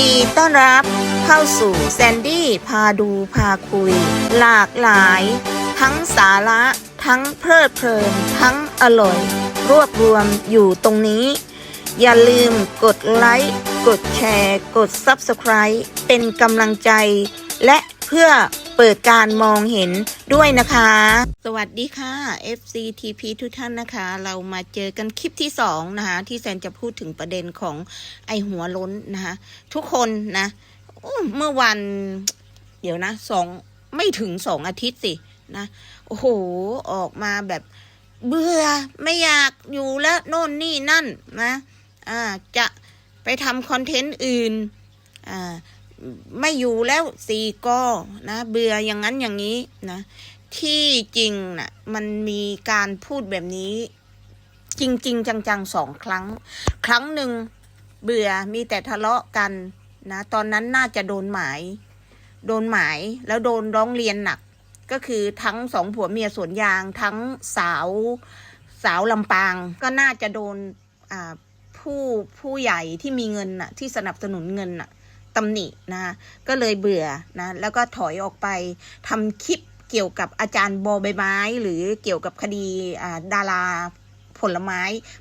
ดีต้อนรับเข้าสู่แซนดี้พาดูพาคุย หลากหลาย ทั้งสาระ ทั้งเพลิดเพลิน ทั้งอร่อย รวบรวมอยู่ตรงนี้ อย่าลืมกดไลค์กดแชร์ กด Subscribe เป็นกำลังใจ และเพื่อ เปิดการมองเห็นด้วยนะคะ สวัสดีค่ะ FCTP ทุกท่านนะคะ เรามาเจอกันคลิปที่2นะคะที่แซนจะพูดถึงประเด็นของไอหัวล้นนะคะทุกคนนะเมื่อวัน เดี๋ยวนะสองไม่ถึงสองอาทิตย์สินะโอ้โห ออกมาแบบเบื่อไม่อยากอยู่แล้วโน่นนี่นั่นนะอ่าจะไปทำคอนเทนต์อื่นอ่า ไม่อยู่แล้วสี่กอนะเบื่ออย่างนั้นอย่างนี้นะที่จริงนะมันมีการพูดแบบนี้ จริง ๆ จังๆสองครั้ง ครั้งหนึ่งเบื่อมีแต่ทะเลาะกันนะตอนนั้นน่าจะโดนหมาย โดนหมายแล้วโดนร้องเรียนหนัก ก็คือทั้งสองผัวเมียสวนยางทั้งสาวสาวลำปาง ก็น่าจะโดนผู้ผู้ใหญ่ที่มีเงินน่ะ ที่สนับสนุนเงินน่ะ ตำหนินะก็เลยเบื่อนะแล้วก็ถอยออกไปทำคลิปเกี่ยวกับอาจารย์บอใบไม้ หรือเกี่ยวกับคดีดาราผลไม้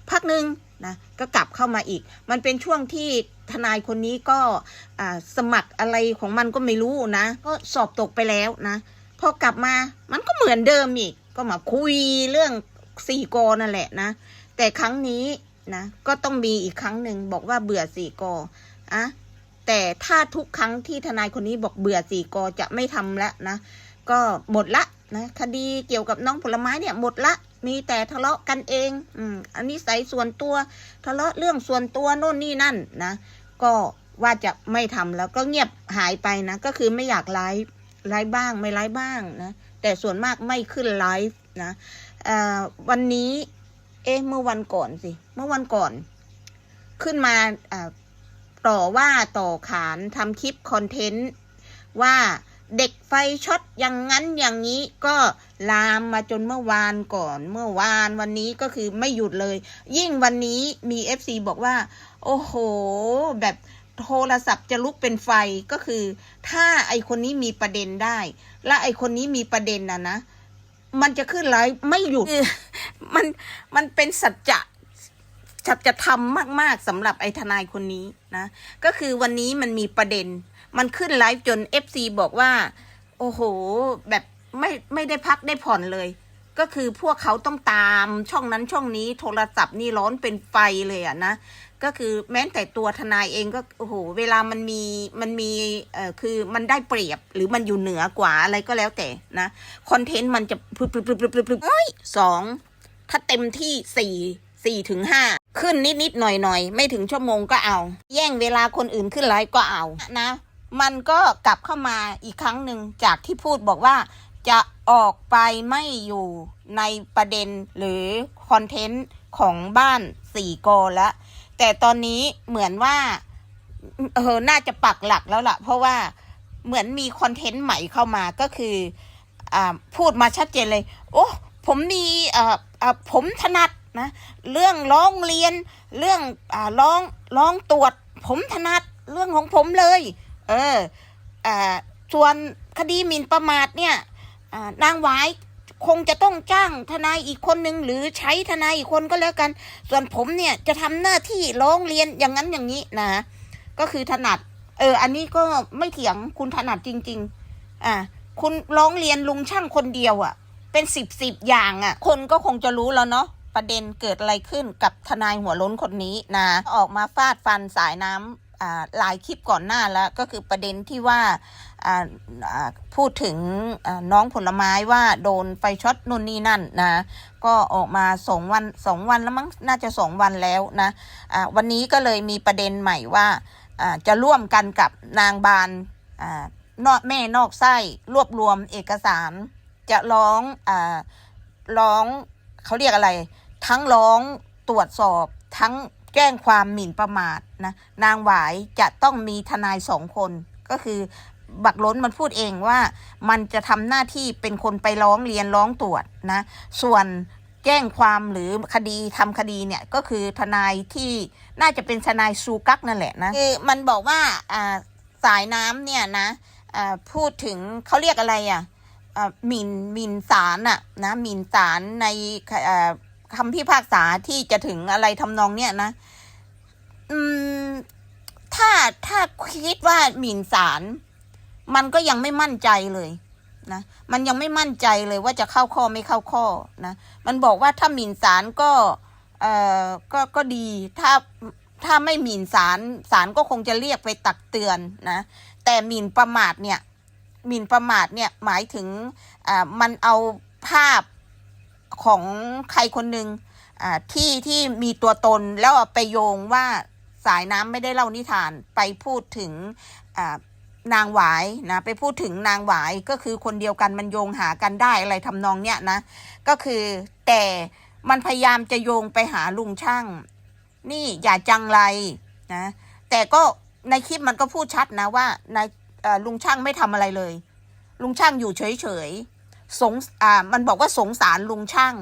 พักหนึ่งนะก็กลับเข้ามาอีก มันเป็นช่วงที่ทนายคนนี้ก็สมัครอะไรของมันก็ไม่รู้นะก็สอบตกไปแล้วนะพอกลับมามันก็เหมือนเดิมอีก ก็มาคุยเรื่องสี่กอนั่นแหละนะ แต่ครั้งนี้นะก็ต้องมีอีกครั้งหนึ่งบอกว่าเบื่อสี่กออะ แต่ถ้าทุกครั้งที่ทนายคนนี้บอกเบื่อสี่กอจะไม่ทำแล้วนะ ก็หมดละนะคดีเกี่ยวกับน้องผลไม้เนี่ยหมดละ มีแต่ทะเลาะกันเอง อืมอันนี้ใส่ส่วนตัวทะเลาะเรื่องส่วนตัวโน่นนี่นั่นนะ ก็ว่าจะไม่ทำแล้วก็เงียบหายไปนะ ก็คือไม่อยากไลฟ์ไลฟ์บ้างไม่ไลฟ์บ้างนะ แต่ส่วนมากไม่ขึ้นไลฟ์นะวันนี้ เอ๊ะเมื่อวันก่อนสิ เมื่อวันก่อน ขึ้นมาอ่า ต่อว่าต่อขานทำคลิปคอนเทนต์ว่าเด็กไฟช็อตอย่างนั้นอย่างนี้ก็ลามมาจนเมื่อวานก่อน เมื่อวานวันนี้ก็คือไม่หยุดเลย ยิ่งวันนี้มีเอฟซีบอกว่า โอ้โห แบบโทรศัพท์จะลุกเป็นไฟก็คือ ถ้าไอคนนี้มีประเด็นได้ และไอคนนี้มีประเด็นนะนะ มันจะขึ้นไลฟ์ไม่หยุดมันมันเป็นสัจจะ สัจธรรมมากๆสำหรับไอ้ทนายคนนี้นะ ก็คือวันนี้มันมีประเด็น มันขึ้นไลฟ์จน FC บอกว่า โอ้โห แบบไม่ไม่ได้พักได้ผ่อนเลย ก็คือพวกเขาต้องตามช่องนั้นช่องนี้โทรศัพท์นี่ร้อนเป็นไฟเลยอะนะ ก็คือแม้แต่ตัวทนายเองก็โอ้โห เวลามันมีมันมีเอ่อคือมันได้เปรียบหรือมันอยู่เหนือกว่าอะไรก็แล้วแต่นะคอนเทนต์มันจะพรึบพรึบพรึบพรึบพรึบพรึบสองถ้าเต็มที่สี่สี่ถึงห้า ขึ้นนิดนิดหน่อยหน่อยไม่ถึงชั่วโมงก็เอา แย่งเวลาคนอื่นขึ้นไลฟ์ก็เอานะ มันก็กลับเข้ามาอีกครั้งหนึ่งจากที่พูดบอกว่า จะออกไปไม่อยู่ในประเด็นหรือคอนเทนต์ของบ้านสี่กอแล้วแต่ตอนนี้เหมือนว่าเออน่าจะปักหลักแล้วล่ะ เพราะว่าเหมือนมีคอนเทนต์ใหม่เข้ามาก็คืออ่าพูดมาชัดเจนเลย โอ้ผมมีอ่าอ่าผมถนัด นะเรื่องร้องเรียน เรื่องอ่าร้องร้องตรวจ ผมถนัดเรื่องของผมเลย เอออ่าส่วนคดีหมิ่นประมาทเนี่ยนางหวายคงจะต้องจ้างทนายอีกคนหนึ่งหรือใช้ทนายอีกคนก็แล้วกัน ส่วนผมเนี่ยจะทำหน้าที่ร้องเรียนอย่างนั้นอย่างนี้นะ ก็คือถนัด เออ อันนี้ก็ไม่เถียงคุณถนัดจริง ๆ อ่าคุณร้องเรียนลุงช่างคนเดียวอะ่ะ เป็นสิบสิบอย่างอะ่ะ คนก็คงจะรู้แล้วเนาะ ประเด็นเกิดอะไรขึ้นกับทนายหัวล้นคนนี้นะออกมาฟาดฟันสายน้ำอ่าหลายคลิปก่อนหน้าแล้ว ก็คือประเด็นที่ว่าอ่าพูดถึงน้องผลไม้ว่าโดนไฟช็อตนู่นนี่นั่นนะก็ออกมาสองวันสองวันแล้วมั้งน่าจะสองวันแล้วนะอ่าวันนี้ก็เลยมีประเด็นใหม่ว่าอ่าจะร่วมกันกับนางบานอ่านอกแม่นอกไส้รวบรวมเอกสาร จะร้องอ่าร้องเขาเรียกอะไร ทั้งร้องตรวจสอบทั้งแจ้งความหมิ่นประมาทนะนางหวายจะต้องมีทนายสองคนก็คือบักล้นมันพูดเองว่ามันจะทำหน้าที่เป็นคนไปร้องเรียนร้องตรวจนะ ส่วนแจ้งความหรือคดีทำคดีเนี่ยก็คือทนายที่น่าจะเป็นทนายซูกักนั่นแหละนะคือมันบอกว่าสายน้ำเนี่ยนะพูดถึงเขาเรียกอะไรอะอ่าหมินหมิ่นศาลอะนะหมิ่นศาลใน คำพิพากษาที่จะถึงอะไรทำนองเนี่ยนะ อืม ถ้าถ้าคิดว่าหมิ่นศาลมันก็ยังไม่มั่นใจเลยนะมันยังไม่มั่นใจเลยว่าจะเข้าข้อไม่เข้าข้อนะมันบอกว่าถ้าหมิ่นศาลก็เอ่อก็ก็ดีถ้าถ้าไม่หมิ่นศาลศาลก็คงจะเรียกไปตักเตือนนะ แต่หมิ่นประมาทเนี่ยหมิ่นประมาทเนี่ยหมายถึงอ่ามันเอาภาพ ของใครคนหนึ่งที่ที่มีตัวตนแล้วไปโยงว่าสายน้ำไม่ได้เล่านิทานไปพูดถึงนางหวายนะไปพูดถึงนางหวายก็คือคนเดียวกันมันโยงหากันได้อะไรทำนองเนี้ยนะ ก็คือแต่มันพยายามจะโยงไปหาลุงช่าง นี่อย่าจังไรนะแต่ก็ในคลิปมันก็พูดชัดนะว่าในเอ่อลุงช่างไม่ทำอะไรเลย ลุงช่างอยู่เฉยๆ สงอ่ามันบอกว่าสงสารลุงช่าง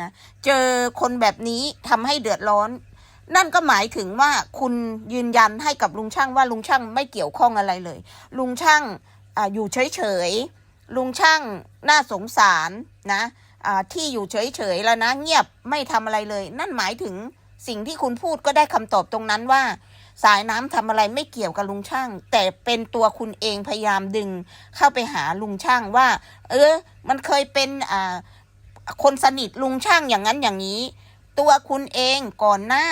นะเจอคนแบบนี้ทำให้เดือดร้อน นั่นก็หมายถึงว่าคุณยืนยันให้กับลุงช่างว่าลุงช่างไม่เกี่ยวข้องอะไรเลย ลุงช่างออยู่เฉยๆลุงช่างน่าสงสารนะที่อยู่เฉยๆแล้วนะ เงียบไม่ทำอะไรเลย นั่นหมายถึงสิ่งที่คุณพูดก็ได้คำตอบตรงนั้นว่า สายน้ำทำอะไรไม่เกี่ยวกับลุงช่าง แต่เป็นตัวคุณเองพยายามดึงเข้าไปหาลุงช่างว่า เออ มันเคยเป็นอ่าคนสนิทลุงช่างอย่างนั้นอย่างนี้ ตัวคุณเองก่อนหน้า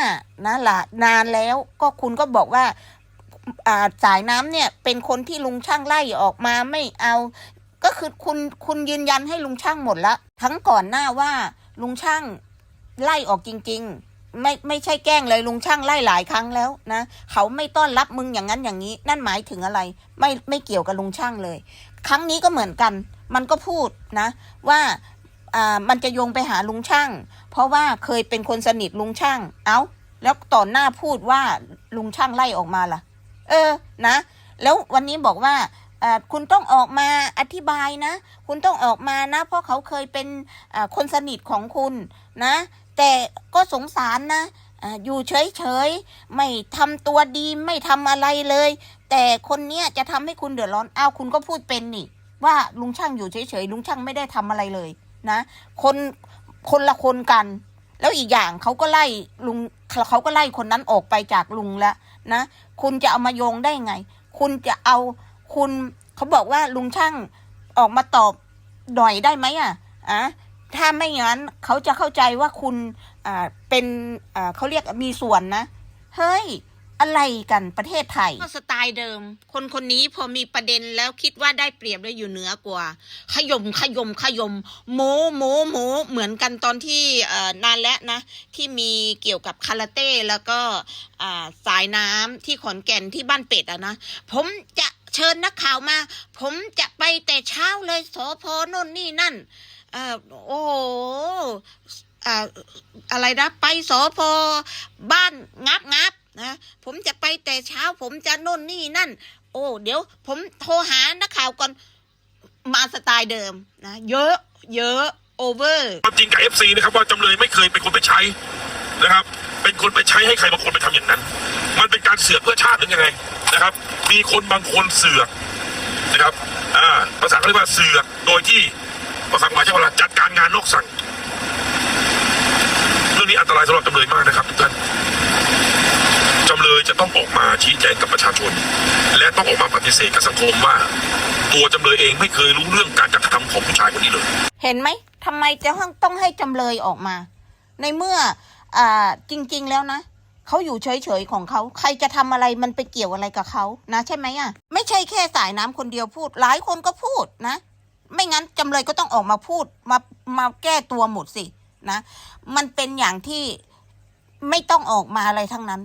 นะละนานแล้วก็คุณก็บอกว่าอาสายน้ำเนี่ยเป็นคนที่ลุงช่างไล่ออกมาไม่เอา ก็คือคุณคุณยืนยันให้ลุงช่างหมดละทั้งก่อนหน้าว่าลุงช่างไล่ออกจริง ๆ ไม่ไม่ใช่แกล้งเลยลุงช่างไล่หลายครั้งแล้วนะเขาไม่ต้อนรับมึงอย่างนั้นอย่างนี้ นั่นหมายถึงอะไร ไม่ไม่เกี่ยวกับลุงช่างเลย ครั้งนี้ก็เหมือนกัน มันก็พูดนะ ว่าอ่ามันจะโยงไปหาลุงช่าง เพราะว่าเคยเป็นคนสนิทลุงช่าง เอา้า แล้วต่อหน้าพูดว่าลุงช่างไล่ออกมาล่ะ เออนะ แล้ววันนี้บอกว่าอ่อคุณต้องออกมาอธิบายนะ คุณต้องออกมานะ เพราะเขาเคยเป็นอ่าคนสนิทของคุณนะ แต่ก็สงสารนะอยู่เฉยๆ ไม่ทำตัวดีไม่ทำอะไรเลย แต่คนเนี้ยจะทำให้คุณเดือดร้อนอ้าวคุณก็พูดเป็นนี่ ว่าลุงช่างอยู่เฉยๆลุงช่างไม่ได้ทำอะไรเลยนะคนคนละคนกัน แล้วอีกอย่างเขาก็ไล่ลุงเขาก็ไล่คนนั้นออกไปจากลุงแล้วนะคุณจะเอามาโยงได้ไง คุณจะเอาคุณเขาบอกว่าลุงช่างออกมาตอบหน่อยได้ไหมอะอะ ถ้าไม่งั้นเขาจะเข้าใจว่าคุณเป็นเขาเรียกมีส่วนนะ เฮ้ย อะไรกันประเทศไทยก็สไตล์เดิม คนคนนี้พอมีประเด็นแล้วคิดว่าได้เปรียบแล้วอยู่เหนือกว่า ขยมขยมขยมโมโมโมเหมือนกันตอนที่นานแล้วนะ ที่มีเกี่ยวกับคาราเต้แล้วก็สายน้ำที่ขอนแก่นที่บ้านเป็ดอะนะ ผมจะเชิญนักข่าวมา ผมจะไปแต่เช้าเลยสพโน่นนี่นั่น เอ่อโอ้อ่าอะไรนะไปสพอบ้านงับงับนะผมจะไปแต่เช้าผมจะโน่นนี่นั่น โอ้เดี๋ยวผมโทรหานักข่าวก่อนมาสไตล์เดิมนะเยอะ เยอะโอเวอร์ความจริงกับ FC นะครับว่าจำเลยไม่เคยเป็นคนไปใช้นะครับ เป็นคนไปใช้ให้ใครบางคนไปทำอย่างนั้น มันเป็นการเสือกเพื่อชาติหรือยังไงนะครับ มีคนบางคนเสือกนะครับอ่าภาษาเขาเรียกว่าเสือกโดยที่ ภาษากฎหมาใช้ว่าจัดการงานนอกสั่ง เรื่องนี้อันตรายสำหรับจำเลยมากนะครับทุกท่านจำเลยจะต้องออกมาชี้แจงกับประชาชน และต้องออกมาปฏิเสธกับสังคมว่า ตัวจำเลยเองไม่เคยรู้เรื่องการกระทำของผู้ชายคนนี้เลย เห็นไหมทำไมจะต้องให้จำเลยออกมา ในเมื่ออ่าจริง ๆ แล้วนะเขาอยู่เฉยๆของเขาใครจะทำอะไรมันไปเกี่ยวอะไรกับเขานะ ใช่ไหมอะ ไม่ใช่แค่สายน้ำคนเดียวพูด หลายคนก็พูดนะ ไม่งั้นจำเลยก็ต้องออกมาพูดมามาแก้ตัวหมดสินะมันเป็นอย่างที่ไม่ต้องออกมาอะไรทั้งนั้น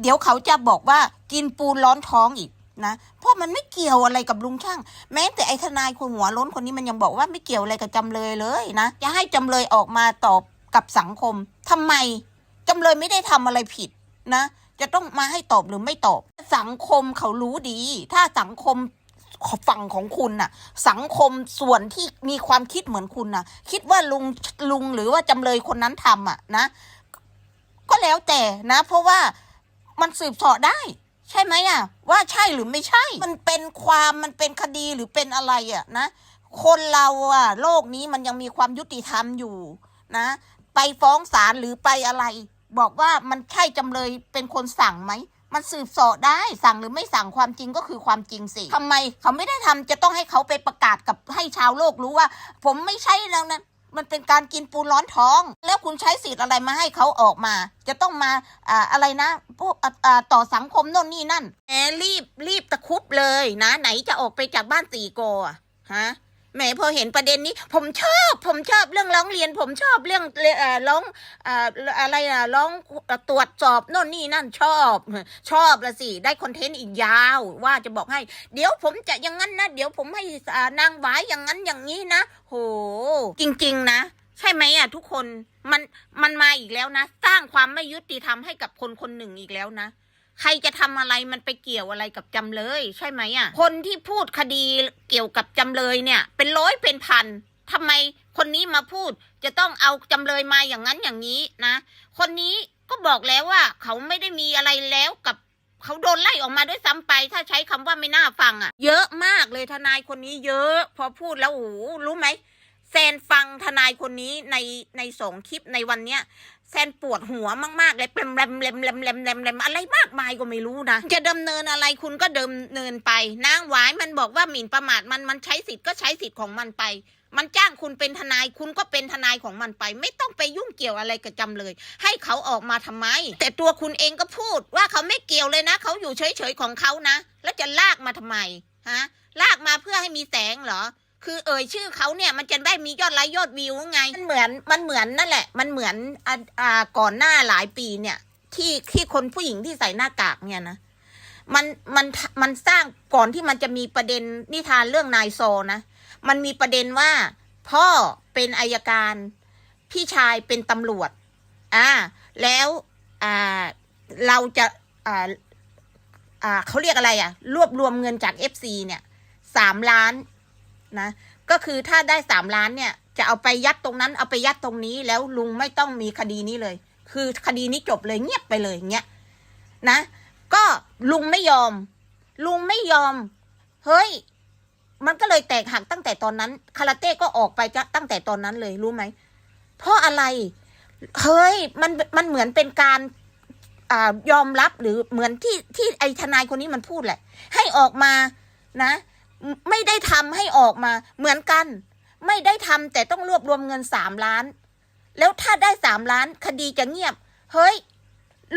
เดี๋ยวเขาจะบอกว่ากินปูนร้อนท้องอีกนะเพราะมันไม่เกี่ยวอะไรกับลุงช่าง แม้แต่ไอ้ทนายคนหัวล้นคนนี้มันยังบอกว่าไม่เกี่ยวอะไรกับจำเลยเลยนะจะให้จำเลยออกมาตอบกับสังคมทำไมจำเลยไม่ได้ทำอะไรผิดนะ จะต้องมาให้ตอบหรือไม่ตอบ สังคมเขารู้ดี ถ้าสังคม ฝั่งของคุณน่ะ สังคมส่วนที่มีความคิดเหมือนคุณน่ะ คิดว่าลุงลุงหรือว่าจำเลยคนนั้นทำอะนะ ก็แล้วแต่นะ เพราะว่ามันสืบสอบได้ ใช่ไหมอะ ว่าใช่หรือไม่ใช่ มันเป็นความมันเป็นคดีหรือเป็นอะไรอะนะคนเราอะ โลกนี้มันยังมีความยุติธรรมอยู่นะ ไปฟ้องศาลหรือไปอะไร บอกว่ามันใช่จำเลยเป็นคนสั่งไหม มันสืบสอบได้สั่งหรือไม่สั่งความจริงก็คือความจริงสิทำไมเขาไม่ได้ทำจะต้องให้เขาไปประกาศกับให้ชาวโลกรู้ว่า ผมไม่ใช่แล้วนะมันเป็นการกินปูนร้อนท้อง แล้วคุณใช้สิทธิ์อะไรมาให้เขาออกมา จะต้องมาอ่าอะไรนะพวกอ่าต่อสังคมโน่นนี่นั่นแหมรีบรีบตะคุบเลยนะ ไหนจะออกไปจากบ้านสี่โกอะฮะ แหมพอเห็นประเด็นนี้ ผมชอบ ผมชอบเรื่องร้องเรียน ผมชอบเรื่องเอ่อร้องอะไรอะร้องตรวจสอบโน่นนี่นั่นชอบ ชอบละสิได้คอนเทนต์อีกยาว ว่าจะบอกให้ เดี๋ยวผมจะอย่างนั้นนะเดี๋ยวผมให้นางหวายอย่างนั้นอย่างนี้นะโหจริง ๆ นะใช่ไหมอะทุกคนมันมันมาอีกแล้วนะ สร้างความไม่ยุติธรรมให้กับคนคนหนึ่งอีกแล้วนะ ใครจะทำอะไรมันไปเกี่ยวอะไรกับจำเลย ใช่ไหมอะ คนที่พูดคดีเกี่ยวกับจำเลยเนี่ย เป็นร้อยเป็นพันทำไมคนนี้มาพูดจะต้องเอาจำเลยมาอย่างนั้นอย่างนี้นะ คนนี้ก็บอกแล้วว่า เขาไม่ได้มีอะไรแล้วกับเขาโดนไล่ออกมาด้วยซ้ำไป ถ้าใช้คำว่าไม่น่าฟังอะ เยอะมากเลยทนายคนนี้เยอะ พอพูดแล้วโอ้รู้ไหมแซนฟังทนายคนนี้ในในสองคลิปในวันเนี้ย แซนปวดหัวมากๆเลยเปลมแรมแรมแรมแรมแรมแรมอะไรมากมายก็ไม่รู้นะ จะดำเนินอะไรคุณก็ดำเนินไป นางหวายมันบอกว่าหมิ่นประมาทมันมันใช้สิทธิ์ก็ใช้สิทธิ์ของมันไป มันจ้างคุณเป็นทนายคุณก็เป็นทนายของมันไป ไม่ต้องไปยุ่งเกี่ยวอะไรกับจำเลย ให้เขาออกมาทำไม แต่ตัวคุณเองก็พูดว่าเขาไม่เกี่ยวเลยนะเขาอยู่เฉยๆของเขานะ แล้วจะลากมาทำไมฮะลากมาเพื่อให้มีแสงเหรอ คือเอ่ยชื่อเขาเนี่ยมันจะได้มียอดไลค์ยอดวิวไง มันเหมือนมันเหมือนนั่นแหละ มันเหมือนอ่าก่อนหน้าหลายปีเนี่ยที่ที่คนผู้หญิงที่ใส่หน้ากากเนี่ยนะมันมันมันสร้างก่อนที่มันจะมีประเด็นนิทานเรื่องนายโซนะ มันมีประเด็นว่า พ่อเป็นอายการ พี่ชายเป็นตำรวจ อ่า แล้วอ่าเราจะอ่าอ่าเขาเรียกอะไรอะรวบรวมเงินจาก FC เนี่ยสามล้าน นะ ก็คือถ้าได้สามล้านเนี่ย จะเอาไปยัดตรงนั้นเอาไปยัดตรงนี้แล้วลุงไม่ต้องมีคดีนี้เลย คือคดีนี้จบเลยเงียบไปเลยอย่างเงี้ยนะ ก็ลุงไม่ยอม ลุงไม่ยอม เฮ้ย มันก็เลยแตกหักตั้งแต่ตอนนั้นคาราเต้ก็ออกไปจะตั้งแต่ตอนนั้นเลยรู้ไหมเพราะอะไร เฮ้ยมันมันเหมือนเป็นการอยอมรับหรือเหมือนที่ที่ไอทนายคนนี้มันพูดแหละ ให้ออกมานะ ไม่ได้ทำให้ออกมา เหมือนกัน ไม่ได้ทำแต่ต้องรวบรวมเงินสามล้าน แล้วถ้าได้สามล้านคดีจะเงียบ เฮ้ย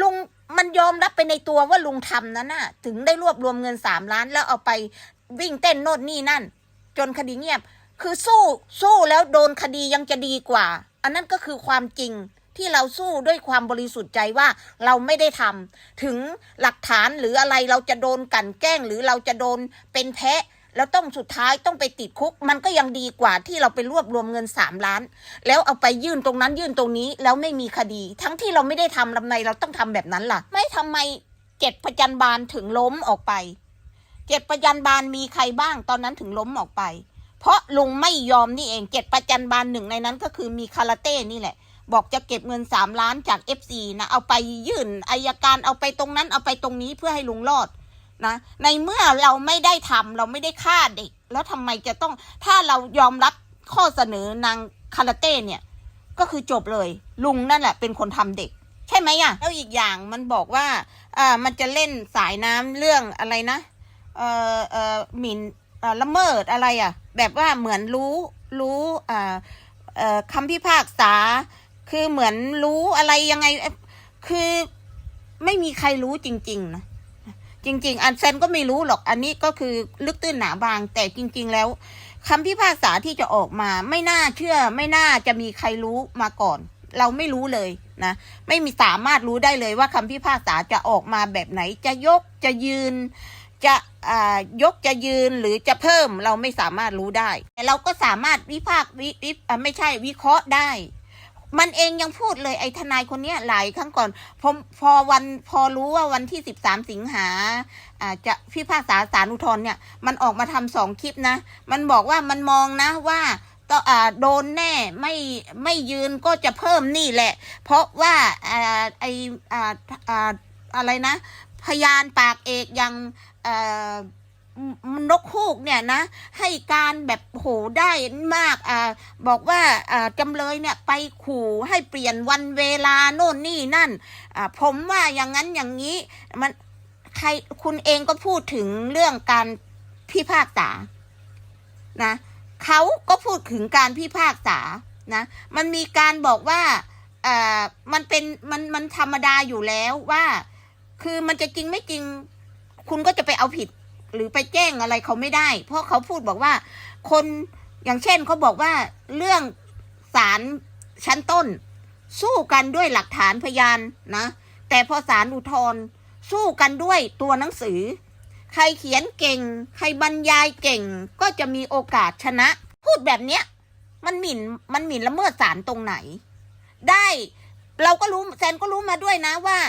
ลุงมันยอมรับไปในตัวว่าลุงทำนั้นน่ะ ถึงได้รวบรวมเงินสามล้าน แล้วเอาไปวิ่งเต้นโน่นนี่นั่น จนคดีเงียบ คือสู้สู้แล้วโดนคดียังจะดีกว่า อันนั้นก็คือความจริงที่เราสู้ด้วยความบริสุทธิ์ใจว่าเราไม่ได้ทำถึงหลักฐานหรืออะไรเราจะโดนกลันแกล้ง หรือเราจะโดนเป็นแพะ แล้วต้องสุดท้ายต้องไปติดคุก มันก็ยังดีกว่าที่เราไปรวบรวมเงินสามล้าน แล้วเอาไปยื่นตรงนั้นยื่นตรงนี้แล้วไม่มีคดี ทั้งที่เราไม่ได้ทำลำไมเราต้องทำแบบนั้นล่ะ ไม่ทำไมเจ็ดประจันบาลถึงล้มออกไป เจ็ดประจันบาลมีใครบ้างตอนนั้นถึงล้มออกไป เพราะลุงไม่ยอมนี่เองเจ็ดประจันบาลหนึ่งในนั้นก็คือมีคาราเต้นี่แหละ บอกจะเก็บเงินสามล้านจากเอฟซีนะเอาไปยื่นอายการเอาไปตรงนั้นเอาไปตรงนี้เพื่อให้ลุงรอด นะในเมื่อเราไม่ได้ทำเราไม่ได้ฆ่าเด็ก แล้วทำไมจะต้องถ้าเรายอมรับข้อเสนอนางคาราเต้เนี่ย ก็คือจบเลยลุงนั่นแหละเป็นคนทำเด็ก ใช่ไหมอะแล้วอีกอย่างมันบอกว่าอ่ามันจะเล่นสายน้ำเรื่องอะไรนะเอ่อเอ่อหมิ่นเอ่อละเมิดอะไรอะ แบบว่าเหมือนรู้รู้อ่าเอ่อคำพิพากษา คือเหมือนรู้อะไรยังไง คือไม่มีใครรู้จริง ๆ นะ จริง ๆ อันเซนก็ไม่รู้หรอกอันนี้ก็คือลึกตื้นหนาบาง แต่จริง ๆ แล้วคำพิพากษาที่จะออกมา ไม่น่าเชื่อ ไม่น่าจะมีใครรู้มาก่อน เราไม่รู้เลยนะไม่มีสามารถรู้ได้เลยว่าคำพิพากษาจะออกมาแบบไหนจะยกจะยืน จะอ่ายกจะยืนหรือจะเพิ่มเราไม่สามารถรู้ได้ แต่เราก็สามารถวิพากษ์วิวิอ่าไม่ใช่วิเคราะห์ได้ มันเองยังพูดเลยไอ้ทนายคนเนี้ยหลายครั้งก่อนพอพอวันพอรู้ว่าวันที่สิบสามสิงหาอ่าจะพิพากษาศาลอุทธรณ์เนี่ย มันออกมาทำสองคลิปนะ มันบอกว่ามันมองนะว่าต้องอ่าโดนแน่ไม่ไม่ยืนก็จะเพิ่มนี่แหละ เพราะว่าอ่าไออ่าอ่าอะไรนะ พยานปากเอกย่างอ่อ นกฮูกเนี่ยนะ ให้การแบบโหได้มากอ่าบอกว่าอ่าจำเลยเนี่ยไปขู่ให้เปลี่ยนวันเวลาโน่นนี่นั่นอ่าผมว่าอย่างนั้นอย่างนี้มันใครคุณเองก็พูดถึงเรื่องการพิพากษานะเขาก็พูดถึงการพิพากษานะมันมีการบอกว่าอ่ามันเป็นมันมันธรรมดาอยู่แล้วว่า คือมันจะจริงไม่จริง คุณก็จะไปเอาผิด หรือไปแจ้งอะไรเขาไม่ได้ เพราะเขาพูดบอกว่า คนอย่างเช่นเขาบอกว่าเรื่องศาลชั้นต้น สู้กันด้วยหลักฐานพยานนะ แต่พอศาลอุทธรณ์สู้กันด้วยตัวหนังสือ ใครเขียนเก่ง ใครบรรยายเก่งก็จะมีโอกาสชนะ พูดแบบเนี้ยมันหมิ่นมันหมิ่นละเมิดศาลตรงไหน ได้เราก็รู้แซนก็รู้มาด้วยนะว่า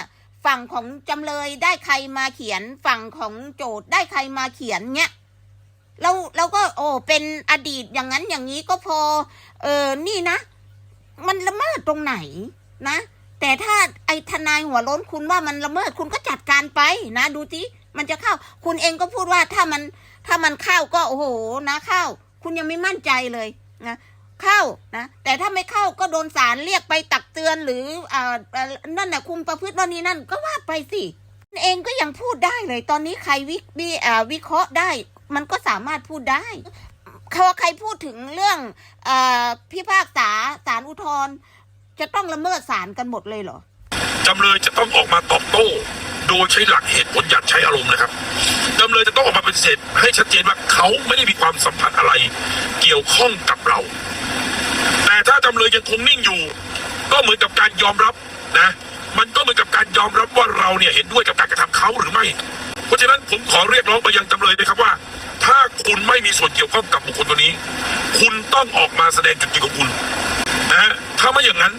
ฝั่งของจำเลยได้ใครมาเขียนฝั่งของโจทย์ได้ใครมาเขียนเนี้ยเราเราก็โอ้เป็นอดีตอย่างนั้นอย่างนี้ก็พอ เออนี่นะ มันละเมิดตรงไหนนะ แต่ถ้าไอ้ทนายหัวล้นคุณว่ามันละเมิดคุณก็จัดการไปนะ ดูสิมันจะเข้า คุณเองก็พูดว่าถ้ามันถ้ามันเข้าก็โอ้โหนะเข้า คุณยังไม่มั่นใจเลยนะ เข้านะแต่ถ้าไม่เข้าก็โดนศาลเรียกไปตักเตือนหรืออ่านั่นน่ะคุมประพฤติว่านี้นั่นก็ว่าไปสิเองก็ยังพูดได้เลย ตอนนี้ใครวิวิอ่าวิเคราะห์ได้ มันก็สามารถพูดได้เขาใครพูดถึงเรื่องอาพิพากษาศาลอุทธรจะต้องละเมิดศาลกันหมดเลยเหรอจำเลยจะต้องออกมาตอบโต้ โดยใช้หลักเหตุผลอย่าใช้อารมณ์นะครับจำเลยจะต้องออกมาปฏิเสธให้ชัดเจนว่าเขาไม่ได้มีความสัมพันธ์อะไร เกี่ยวข้องกับเรา แต่ถ้าจำเลยยังคงนิ่งอยู่ ก็เหมือนกับการยอมรับนะ มันก็เหมือนกับการยอมรับว่าเราเนี่ยเห็นด้วยกับการกระทำเขาหรือไม่ เพราะฉะนั้นผมขอเรียกร้องไปยังจำเลยนะครับว่า ถ้าคุณไม่มีส่วนเกี่ยวข้องกับบุคคลตัวนี้ คุณต้องออกมาแสดงจุดยืนของคุณนะฮะถ้าไม่อย่างนั้น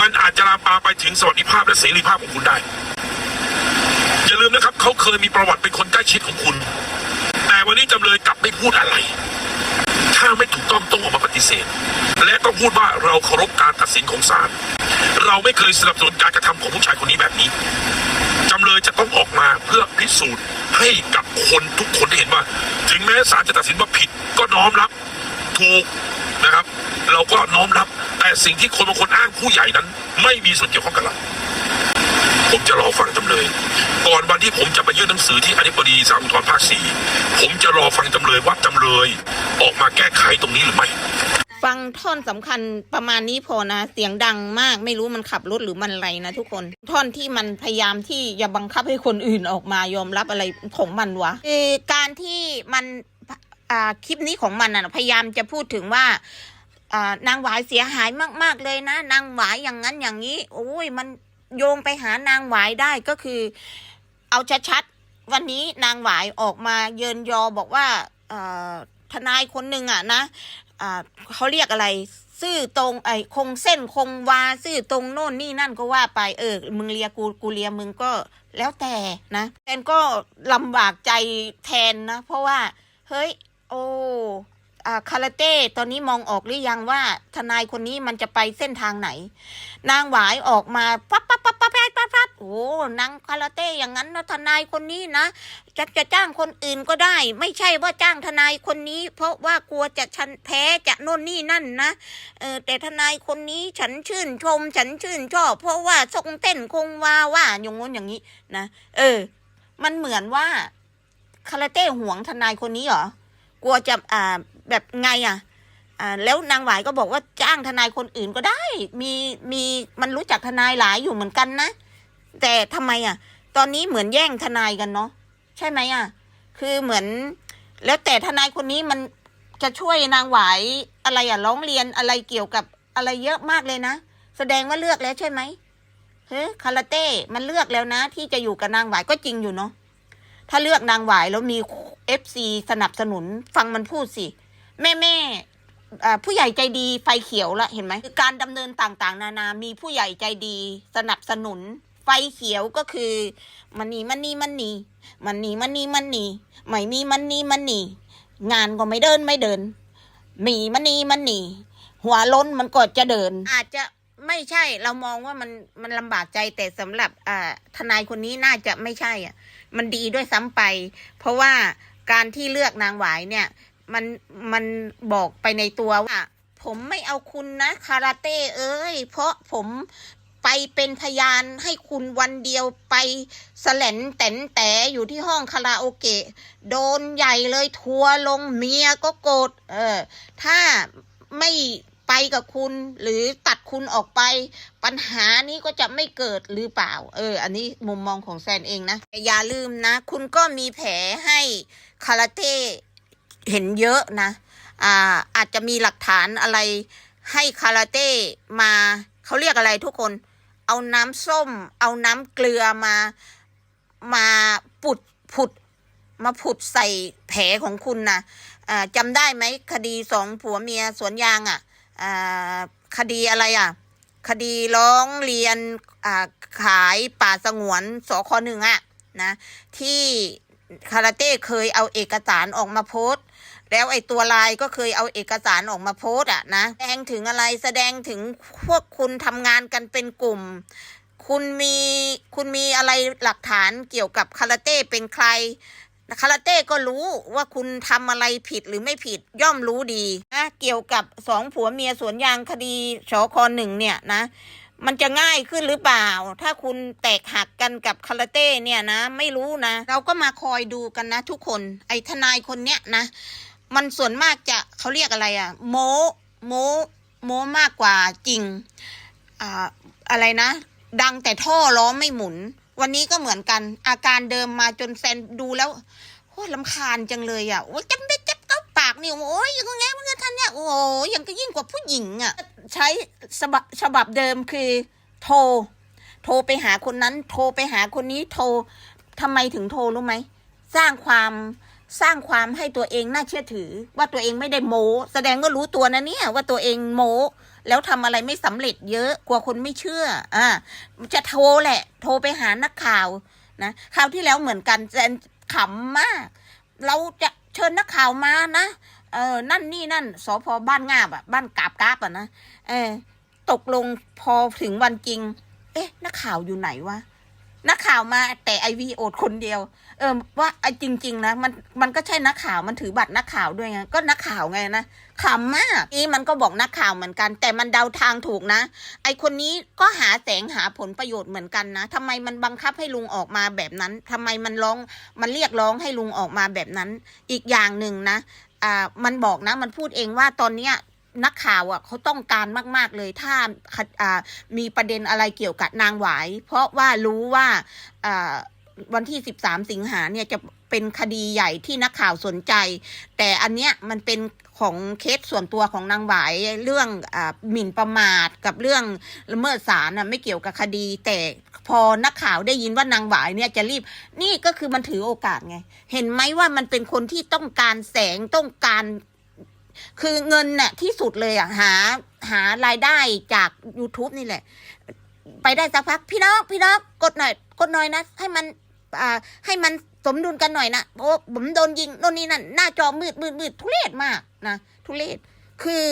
มันอาจจะลามปามไปถึงสวัสดิภาพและเสรีภาพของคุณได้ อย่าลืมนะครับเขาเคยมีประวัติเป็นคนใกล้ชิดของคุณ แต่วันนี้จำเลยกลับไม่พูดอะไร ถ้าไม่ถูกต้องต้องออกมาปฏิเสธ และต้องพูดว่าเราเคารพการตัดสินของศาลเราไม่เคยสนับสนุนการกระทำของผู้ชายคนนี้แบบนี้จำเลยจะต้องออกมาเพื่อพิสูจน์ให้กับคนทุกคนได้เห็นว่า ถึงแม้ศาลจะตัดสินว่าผิดก็น้อมรับถูกนะครับ เราก็น้อมรับแต่สิ่งที่คนบางคนอ้างผู้ใหญ่นั้น ไม่มีส่วนเกี่ยวข้องกับเรา ผมจะรอฟังจำเลย ก่อนวันที่ผมจะไปยื่นหนังสือที่อธิบดีศาลอุทธรภาคสี่ผมจะรอฟังจำเลยว่าจำเลย ออกมาแก้ไขตรงนี้หรือไม่ฟังท่อนสำคัญประมาณนี้พอนะ เสียงดังมากไม่รู้มันขับรถหรือมันอะไรนะทุกคน ท่อนที่มันพยายามที่จะบังคับให้คนอื่นออกมายอมรับอะไรของมันวะคือการที่มันคลิปนี้ของมันอะพยายามจะพูดถึงว่าอ่านางหวายเสียหายมาก ๆเลยนะ นางหวายอย่างนั้นอย่างนี้ โอ้ยมัน โยงไปหานางหวายได้ก็คือ เอาชัดๆวันนี้นางหวายออกมาเยินยอบอกว่าทนายคนหนึ่งอะนะเขาเรียกอะไรซื่อตรงไอ้คงเส้นคงวาซื่อตรงโน่นนี่นั่นก็ว่าไปเออมึงเลียกูกูเลียมึงก็แล้วแต่นะแทนก็ลำบากใจแทนนะ เพราะว่า เฮ้ย โอ้ คาราเต้ตอนนี้มองออกหรือยังว่าทนายคนนี้มันจะไปเส้นทางไหน นางหวายออกมาปั๊บปั๊บปั๊บปั๊บปั๊บปั๊บปั๊บโอ้นางคาราเต้อย่างนั้นนะทนายคนนี้นะจะจะจ้างคนอื่นก็ได้ ไม่ใช่ว่าจ้างทนายคนนี้ เพราะว่ากลัวจะชันแพ้จะโน่นนี่นั่นนะเออแต่ทนายคนนี้ฉันชื่นชม ฉันชื่นชอบ เพราะว่าทรงเต้นคงวาว่าอย่างงู้นอย่างนี้นะเออ มันเหมือนว่าคาราเต้หวงทนายคนนี้เหรอกลัวจะอ่า แบบไงอะอ่าแล้วนางหวายก็บอกว่าจ้างทนายคนอื่นก็ได้ มีมีมันรู้จักทนายหลายอยู่เหมือนกันนะ แต่ทำไมอะ ตอนนี้เหมือนแย่งทนายกันเนาะใช่ไหมอะ คือเหมือน แล้วแต่ทนายคนนี้มันจะช่วยนางหวายอะไรอะร้องเรียนอะไรเกี่ยวกับอะไรเยอะมากเลยนะแสดงว่าเลือกแล้วใช่ไหมเฮ้ยคาราเต้มันเลือกแล้วนะ ที่จะอยู่กับนางหวายก็จริงอยู่เนาะถ้าเลือกนางหวายแล้วมีเอฟซีสนับสนุน ฟังมันพูดสิ แม่แม่ผู้ใหญ่ใจดีไฟเขียวละเห็นไหมคือการดำเนินต่างๆ นานา มีผู้ใหญ่ใจดีสนับสนุน ไฟเขียวก็คือมันนี่มันนี่มันนี่มันนี่มันนี่มันนี่ไม่มีมันนี่มันนี่งานก็ไม่เดินไม่เดินมีมันนี่มันนี่หัวล้นมันก็จะเดิน อาจจะไม่ใช่เรามองว่ามันมันลำบากใจแต่สำหรับอทนายคนนี้น่าจะไม่ใช่อะ มันดีด้วยซ้ำไป เพราะว่าการที่เลือกนางหวายเนี่ย มันมันบอกไปในตัวว่า ผมไม่เอาคุณนะคาราเต้เอ้ย เพราะผมไปเป็นพยานให้คุณวันเดียวไปสแลนแตนแต่อยู่ที่ห้องคาราโอเกะ โดนใหญ่เลยทัวลงเมียก็โกรธเออ ถ้าไม่ไปกับคุณหรือตัดคุณออกไป ปัญหานี้ก็จะไม่เกิดหรือเปล่า เออ อันนี้มุมมองของแซนเองนะอย่าลืมนะ คุณก็มีแผลให้คาราเต้ เห็นเยอะนะอ่าอาจจะมีหลักฐานอะไรให้คาราเต้มาเขาเรียกอะไรทุกคน เอาน้ำส้ม เอาน้ำเกลือมามาปุดผุดมาผุดใส่แผลของคุณนะอ่าจำได้ไหมคดีสองผัวเมียสวนยางอะ่ะอ่าคดีอะไรอะ่ะ คดีร้องเรียนอ่าขายป่าสงวนสคหนึ่งอะนะที่คาราเต้เคยเอาเอกสารออกมาโพสต์ แล้วไอ้ตัวลายก็เคยเอาเอกสารออกมาโพสอะนะแสดงถึงอะไรแสดงถึงพวกคุณทำงานกันเป็นกลุ่ม คุณมีคุณมีอะไรหลักฐานเกี่ยวกับคาราเต้เป็นใครคาราเต้ก็รู้ว่าคุณทำอะไรผิดหรือไม่ผิดย่อมรู้ดีนะเกี่ยวกับสองผัวเมียสวนยางคดีชอคอหนึ่งเนี่ยนะ มันจะง่ายขึ้นหรือเปล่า ถ้าคุณแตกหักกันกับคาราเต้เนี่ยนะ ไม่รู้นะ เราก็มาคอยดูกันนะทุกคนไอ้ทนายคนเนี้ยนะ มันส่วนมากจะเขาเรียกอะไรอะโมโมโมมากกว่าจริงอ่าอะไรนะ ดังแต่ท่อล้อไม่หมุน วันนี้ก็เหมือนกัน อาการเดิมมาจนแซนดูแล้วโอ้ลำคาญจังเลยอะโอ้ยจังได้จับก็ปากนี่โอ้ยอยังไงมันท่านเนี่ยโอ้ยยังก็ยิ่งกว่าผู้หญิงอะ ใช้ฉบับฉบับเดิมคือ โทร โทรไปหาคนนั้น โทรไปหาคนนี้โทรทำไมถึงโทรรู้ไหมสร้างความ สร้างความให้ตัวเองน่าเชื่อถือ ว่าตัวเองไม่ได้โมแสดงก็รู้ตัวนะเนี่ยว่าตัวเองโมแล้วทำอะไรไม่สำเร็จเยอะกลัวคนไม่เชื่อ อ่า จะโทรแหละ โทรไปหานักข่าวนะคราวที่แล้วเหมือนกันแจนขำมาก เราจะเชิญนักข่าวมานะเออนั่นนี่นั่นสพบ้านงาบอะบ้านกาบกาบอะนะเออตกลงพอถึงวันจริง เอ๊ะ นักข่าวอยู่ไหนวะนักข่าวมาแต่ไอวีโอดคนเดียว เออว่าไอ้จริง ๆ นะมันมันก็ใช่นักข่าวมันถือบัตรนักข่าวด้วยไงก็นักข่าวไงนะขำมากนี่มันก็บอกนักข่าวเหมือนกัน แต่มันเดาทางถูกนะ ไอคนนี้ก็หาแสงหาผลประโยชน์เหมือนกันนะทำไมมันบังคับให้ลุงออกมาแบบนั้นทำไมมันร้องมันเรียกร้องให้ลุงออกมาแบบนั้น อีกอย่างหนึ่งนะอ่ามันบอกนะมันพูดเองว่าตอนเนี้ยนักข่าวอะเขาต้องการมาก ๆ เลยถ้าอ่ามีประเด็นอะไรเกี่ยวกับนางหวาย เพราะว่ารู้ว่าอ่า วันที่ 13 สิงหาเนี่ยจะเป็นคดีใหญ่ที่นักข่าวสนใจ แต่อันเนี้ยมันเป็นของเคสส่วนตัวของนางหวายเรื่องอาหมิ่นประมาทกับเรื่องละเมิดศาลน่ะไม่เกี่ยวกับคดี แต่พอนักข่าวได้ยินว่านางหวายเนี่ยจะรีบ นี่ก็คือมันถือโอกาสไง เห็นไหมว่ามันเป็นคนที่ต้องการแสงต้องการคือเงินน่ะที่สุดเลยอะหาหารายได้จาก YouTube นี่แหละ ไปได้สักพักพี่น้องพี่น้องกดหน่อย กดหน่อยนะ ให้มัน ให้มันสมดุลกันหน่อยนะโอ้ผมโดนยิงโน่นนี่นั่นหน้าจอมืดมืดมืดทุเรศมากนะทุเรศคือ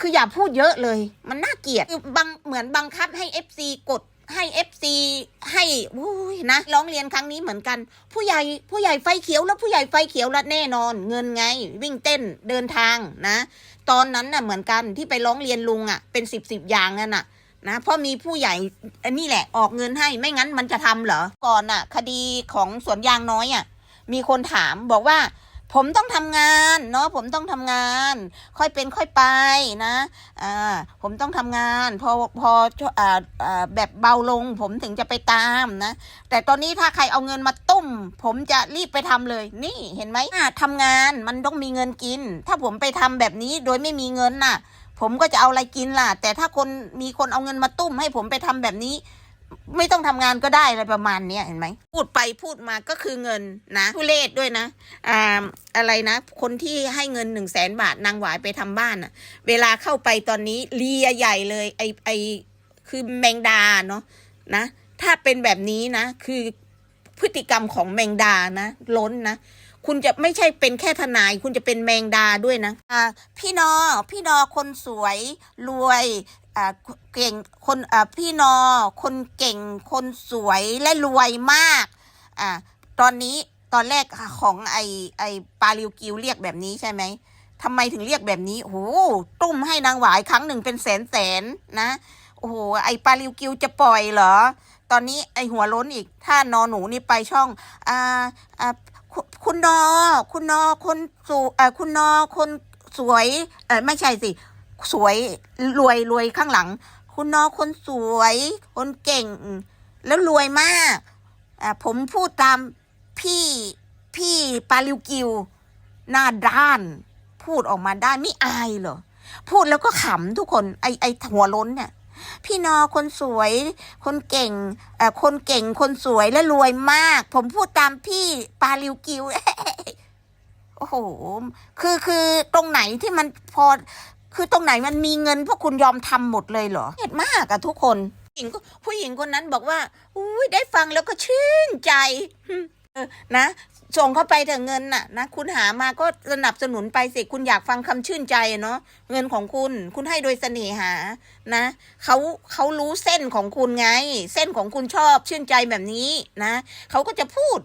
คืออย่าพูดเยอะเลย มันน่าเกลียดคือบังเหมือนบังคับให้เอฟซีกดให้เอฟซีให้อุ้ยนะร้องเรียนครั้งนี้เหมือนกัน ผู้ใหญ่ผู้ใหญ่ไฟเขียวแล้วผู้ใหญ่ไฟเขียวแล้วแน่นอน เงินไง วิ่งเต้นเดินทางนะ ตอนนั้นน่ะเหมือนกันที่ไปร้องเรียนลุงอะ เป็นสิบสิบอย่างนั่นน่ะ นะเพราะมีผู้ใหญ่อันนี้แหละออกเงินให้ไม่งั้นมันจะทำเหรอก่อนน่ะ คดีของสวนยางน้อยอะ มีคนถามบอกว่า ผมต้องทำงานเนาะผมต้องทำงาน ค่อยเป็นค่อยไปนะอ่าผมต้องทำงาน พอพออ่าอ่าแบบเบาลง ผมถึงจะไปตามนะ แต่ตอนนี้ถ้าใครเอาเงินมาตุ้ม ผมจะรีบไปทำเลย นี่เห็นไหมอ่าทำงานมันต้องมีเงินกิน ถ้าผมไปทำแบบนี้โดยไม่มีเงินน่ะ ผมก็จะเอาอะไรกินล่ะ แต่ถ้าคนมีคนเอาเงินมาตุ้มให้ผมไปทำแบบนี้ ไม่ต้องทำงานก็ได้อะไรประมาณเนี้ยเห็นไหมพูดไปพูดมาก็คือเงินนะทุเลศด้วยนะอ่าอะไรนะ คนที่ให้เงินหนึ่งแสนบาทนางหวายไปทำบ้านอะเวลาเข้าไปตอนนี้เลียใหญ่เลย ไอไอคือแมงดาเนาะนะ ถ้าเป็นแบบนี้นะ คือพฤติกรรมของแมงดานะ ล้นนะ คุณจะไม่ใช่เป็นแค่ทนาย คุณจะเป็นแมงดาด้วยนะอ่าพี่นอพี่นอคนสวยรวยอ่าเก่งคนอ่าพี่นอ คนเก่งคนสวยและรวยมากอ่าตอนนี้ตอนแรกของไอไอปาลิวกิวเรียกแบบนี้ใช่ไหมทำไมถึงเรียกแบบนี้โอ้โหตุ้มให้นางหวายครั้งหนึ่งเป็นแสนแสนนะโอ้โหไอปาลิวกิวจะปล่อยเหรอ ตอนนี้ไอหัวล้นอีก ถ้านอหนูนี่ไปช่องอ่าอ่า คุณคุณนอ คุณนอคนสูเออคุณนอคนสวยเออไม่ใช่สิ สวยรวยรวยข้างหลัง คุณนอคนสวย คนเก่ง แล้วรวยมากอ่าผมพูดตามพี่พี่ปาลิวกิว หน้าด้าน พูดออกมาได้ไม่อายเหรอ พูดแล้วก็ขำทุกคน ไอไอหัวล้นเนี่ย พี่นอคนสวย คนเก่งเอ่อคนเก่งคนสวยและรวยมาก ผมพูดตามพี่ปาลิวกิวโอ้โหคือคือตรงไหนที่มันพอ คือตรงไหนมันมีเงิน พวกคุณยอมทำหมดเลยเหรอเห็ดมากอะทุกคนผู้หญิงผู้หญิงคนนั้นบอกว่าอุ้ยได้ฟังแล้วก็ชื่นใจนะ ส่งเข้าไปเถอะเงินน่ะนะคุณหามาก็สนับสนุนไปสิคุณอยากฟังคำชื่นใจเนาะเงินของคุณ คุณให้โดยเสน่หานะเขาเขารู้เส้นของคุณไง เส้นของคุณชอบชื่นใจแบบนี้นะเขาก็จะพูด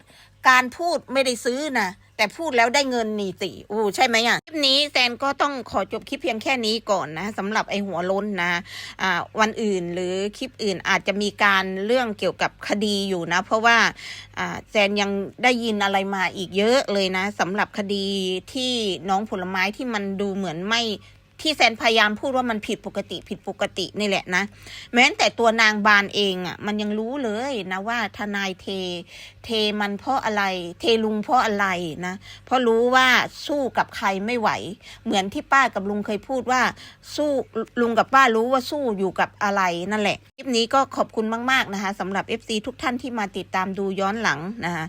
การพูดไม่ได้ซื้อนะ แต่พูดแล้วได้เงินนี่สิอู้ใช่ไหมอะ คลิปนี้แซนก็ต้องขอจบคลิปเพียงแค่นี้ก่อนนะสำหรับไอหัวล้นนะอ่าวันอื่นหรือคลิปอื่นอาจจะมีการเรื่องเกี่ยวกับคดีอยู่นะ เพราะว่าอ่าแซนยังได้ยินอะไรมาอีกเยอะเลยนะสำหรับคดีที่น้องผลไม้ที่มันดูเหมือนไม่ ที่แซนพยายามพูดว่ามันผิดปกติผิดปกตินี่แหละนะ แม้แต่ตัวนางบานเองอะ มันยังรู้เลยนะว่าทนายเท เทมันเพราะอะไร เทลุงเพราะอะไรนะ เพราะรู้ว่าสู้กับใครไม่ไหว เหมือนที่ป้ากับลุงเคยพูดว่า สู้ลุงกับป้ารู้ว่าสู้อยู่กับอะไรนั่นแหละคลิปนี้ก็ขอบคุณมาก ๆนะคะสำหรับ FC ทุกท่านที่มาติดตามดูย้อนหลังนะคะ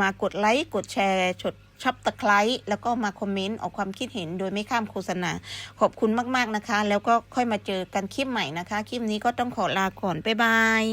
มากดไลค์กดแชร์ชด ชอบตะไคร้แล้วก็มาคอมเมนต์ออกความคิดเห็นโดยไม่ข้ามโฆษณา ขอบคุณมาก ๆ นะคะ แล้วก็ค่อยมาเจอกันคลิปใหม่นะคะ คลิปนี้ก็ต้องขอลาก่อน บ๊ายบาย